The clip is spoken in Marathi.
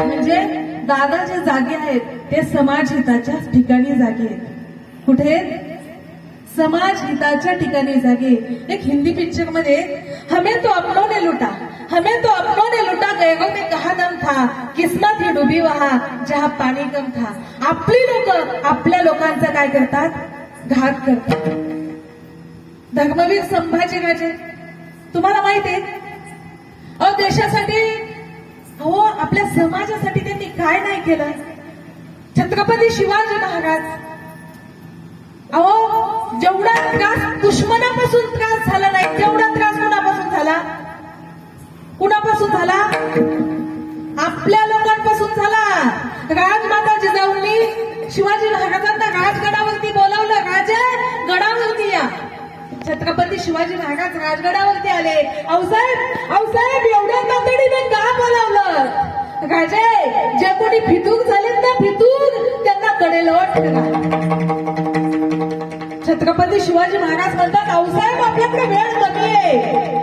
म्हणजे दादा जे जागे आहेत ते समाज हिताच्या ठिकाणी जागे आहेत. कुठे? समाज हिताच्या ठिकाणी जागे एक हिंदी पिक्चरमध्ये हमें तो अपनों ने लुटा हमें तो अपनों ने लुटा गैरों में कहा दम था? किस्मत ही डुबी वहा जहा पाणी कम था. आपली लोक आपल्या लोकांचा काय करतात? घात करतात. धर्मवीर संभाजीराजे तुम्हाला माहीत आहे? अहो देशासाठी अहो आपल्या समाजासाठी त्यांनी काय नाही केलं? छत्रपती शिवाजी महाराज अहो जेवढा त्रास दुश्मनापासून त्रास झाला नाही तेवढा त्रास कुणापासून झाला? कुणापासून झाला? छत्रपती शिवाजी महाराज राजगडावरती आले. औसाहेब औसाहेब एवढ्या तातडीने का बोलावलं? राजे जे कोणी फितूर झालेत ना फितूर त्यांना कडेलोट करा. छत्रपती शिवाजी महाराज म्हणतात औसाहेब आपल्याकडे वेळ कमी आहे.